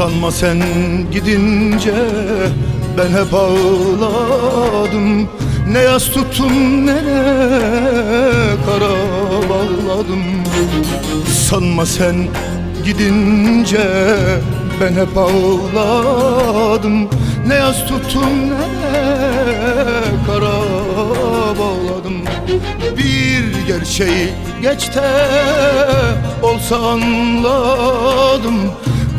Sanma sen gidince ben hep ağladım. Ne yas tuttum ne de kara bağladım. Sanma sen gidince ben hep ağladım. Ne yas tuttum ne de kara bağladım. Bir gerçeği geçte olsa anladım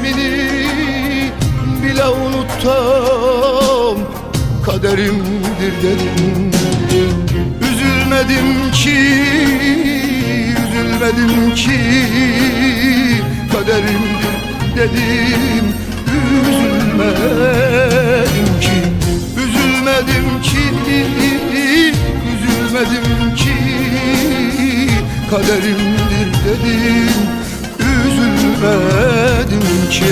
ismini bile unuttum kaderimdir dedim. Üzülmedim ki, üzülmedim ki. Kaderimdir dedim. Üzülmedim ki, üzülmedim ki Üzülmedim ki. Kaderimdir ki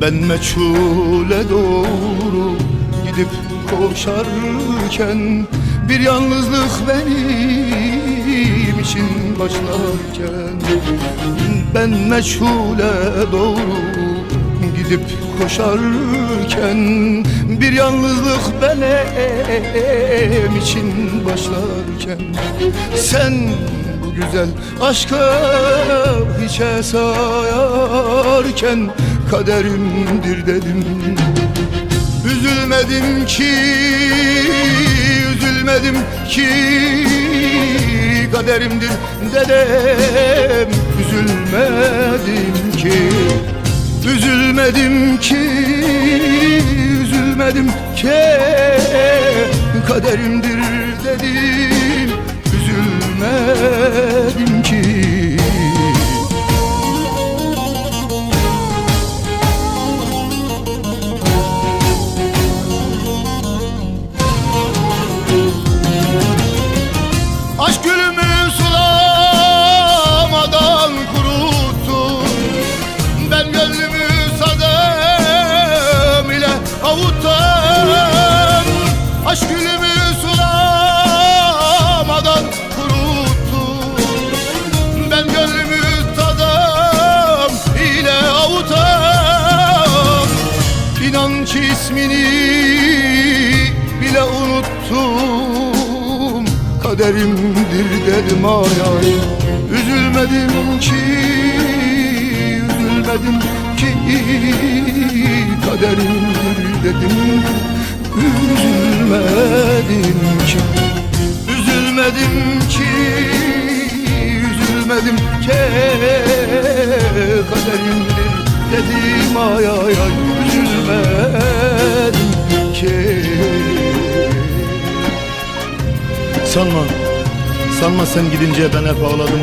Ben meçhule doğru gidip koşarken Bir yalnızlık benim için başlarken Ben meçhule doğru gidip koşarken Bir yalnızlık benim için başlarken Sen bu güzel aşka hiçe sayarken kaderimdir dedim Üzülmedim ki, üzülmedim ki. Kaderimdir dedim Üzülmedim ki, üzülmedim ki Üzülmedim ki. Kaderimdir dedim İnanç ismini bile unuttum. Kaderimdir dedim ay ay. Üzülmedim ki Üzülmedim ki. Kaderimdir dedim Üzülmedim ki. Üzülmedim ki Üzülmedim ki Sanma, sanma sen gidince ben hep ağladım.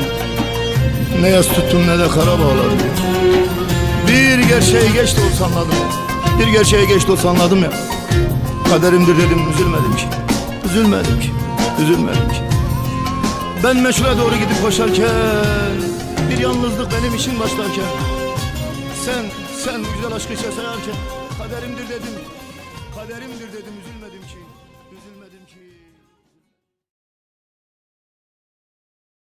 Ne yas tuttum ne de kara bağladım. Bir gerçeği geç de olsa anladım. Bir gerçeği geç de olsa anladım ya. Kaderimdir dedim üzülmedim ki. Üzülmedim ki, üzülmedim ki. Ben meşhura doğru gidip koşarken Bir yalnızlık benim için başlarken Sen, sen güzel aşkı sayarken Kaderimdir dedim Kaderimdir dedim üzülmedim ki